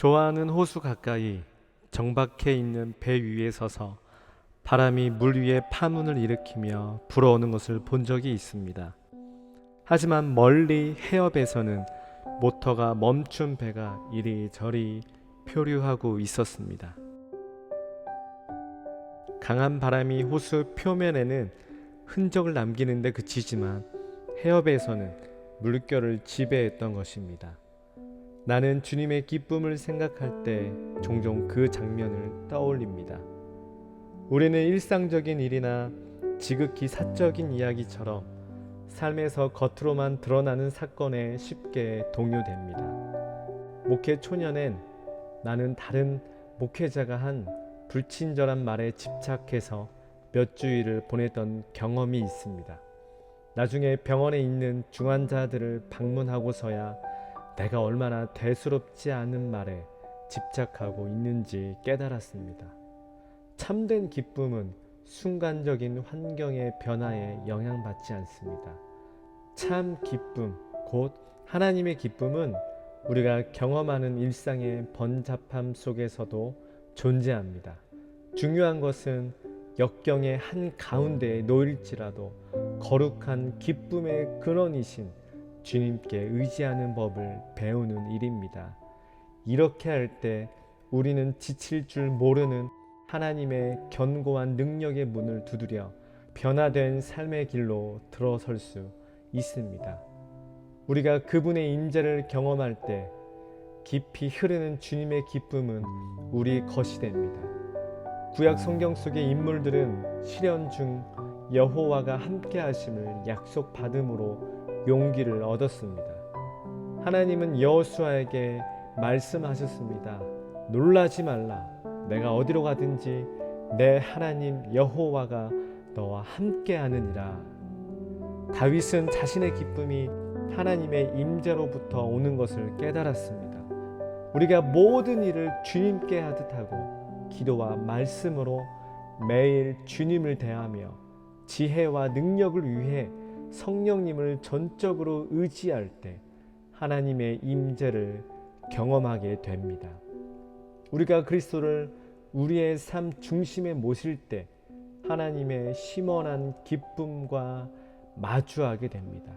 좋아하는 호수 가까이 정박해 있는 배 위에 서서 바람이 물 위에 파문을 일으키며 불어오는 것을 본 적이 있습니다. 하지만 멀리 해협에서는 모터가 멈춘 배가 이리저리 표류하고 있었습니다. 강한 바람이 호수 표면에는 흔적을 남기는데 그치지만 해협에서는 물결을 지배했던 것입니다. 나는 주님의 기쁨을 생각할 때 종종 그 장면을 떠올립니다. 우리는 일상적인 일이나 지극히 사적인 이야기처럼 삶에서 겉으로만 드러나는 사건에 쉽게 동요됩니다. 목회 초년엔 나는 다른 목회자가 한 불친절한 말에 집착해서 몇 주일을 보냈던 경험이 있습니다. 나중에 병원에 있는 중환자들을 방문하고서야 내가 얼마나 대수롭지 않은 말에 집착하고 있는지 깨달았습니다. 참된 기쁨은 순간적인 환경의 변화에 영향받지 않습니다. 참 기쁨, 곧 하나님의 기쁨은 우리가 경험하는 일상의 번잡함 속에서도 존재합니다. 중요한 것은 역경의 한 가운데에 놓일지라도 거룩한 기쁨의 근원이신 주님께 의지하는 법을 배우는 일입니다. 이렇게 할 때 우리는 지칠 줄 모르는 하나님의 견고한 능력의 문을 두드려 변화된 삶의 길로 들어설 수 있습니다. 우리가 그분의 임재를 경험할 때 깊이 흐르는 주님의 기쁨은 우리 것이 됩니다. 구약 성경 속의 인물들은 시련 중 여호와가 함께 하심을 약속받음으로 용기를 얻었습니다. 하나님은 여호수아에게 말씀하셨습니다. 놀라지 말라. 내가 어디로 가든지 내 하나님 여호와가 너와 함께 하느니라. 다윗은 자신의 기쁨이 하나님의 임재로부터 오는 것을 깨달았습니다. 우리가 모든 일을 주님께 하듯 하고 기도와 말씀으로 매일 주님을 대하며 지혜와 능력을 위해 성령님을 전적으로 의지할 때 하나님의 임재를 경험하게 됩니다. 우리가 그리스도를 우리의 삶 중심에 모실 때 하나님의 심원한 기쁨과 마주하게 됩니다.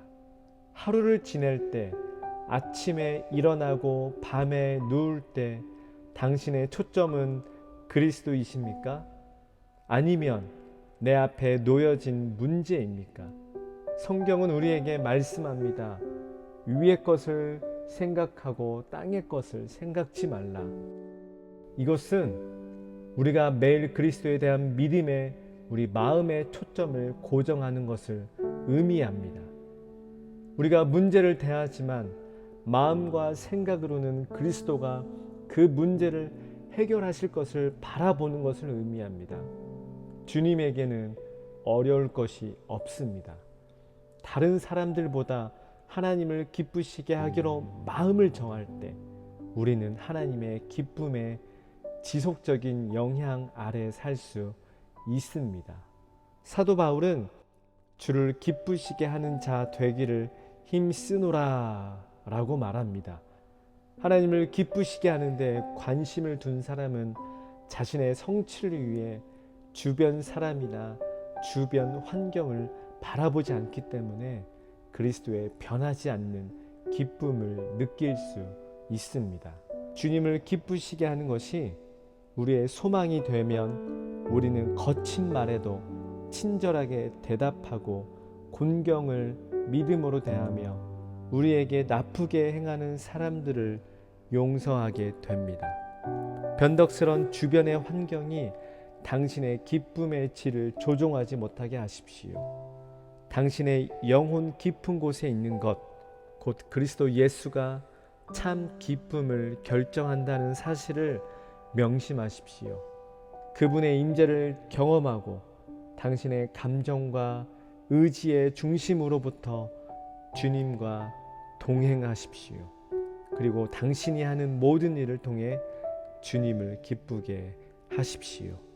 하루를 지낼 때 아침에 일어나고 밤에 누울 때 당신의 초점은 그리스도이십니까? 아니면 내 앞에 놓여진 문제입니까? 성경은 우리에게 말씀합니다. 위의 것을 생각하고 땅의 것을 생각지 말라. 이것은 우리가 매일 그리스도에 대한 믿음에 우리 마음의 초점을 고정하는 것을 의미합니다. 우리가 문제를 대하지만 마음과 생각으로는 그리스도가 그 문제를 해결하실 것을 바라보는 것을 의미합니다. 주님에게는 어려울 것이 없습니다. 다른 사람들보다 하나님을 기쁘시게 하기로 마음을 정할 때 우리는 하나님의 기쁨에 지속적인 영향 아래 살 수 있습니다. 사도 바울은 주를 기쁘시게 하는 자 되기를 힘쓰노라 라고 말합니다. 하나님을 기쁘시게 하는데 관심을 둔 사람은 자신의 성취를 위해 주변 사람이나 주변 환경을 바라보지 않기 때문에 그리스도의 변하지 않는 기쁨을 느낄 수 있습니다. 주님을 기쁘시게 하는 것이 우리의 소망이 되면 우리는 거친 말에도 친절하게 대답하고 곤경을 믿음으로 대하며 우리에게 나쁘게 행하는 사람들을 용서하게 됩니다. 변덕스런 주변의 환경이 당신의 기쁨의 질을 조종하지 못하게 하십시오. 당신의 영혼 깊은 곳에 있는 것, 곧 그리스도 예수가 참 기쁨을 결정한다는 사실을 명심하십시오. 그분의 임재를 경험하고 당신의 감정과 의지의 중심으로부터 주님과 동행하십시오. 그리고 당신이 하는 모든 일을 통해 주님을 기쁘게 하십시오.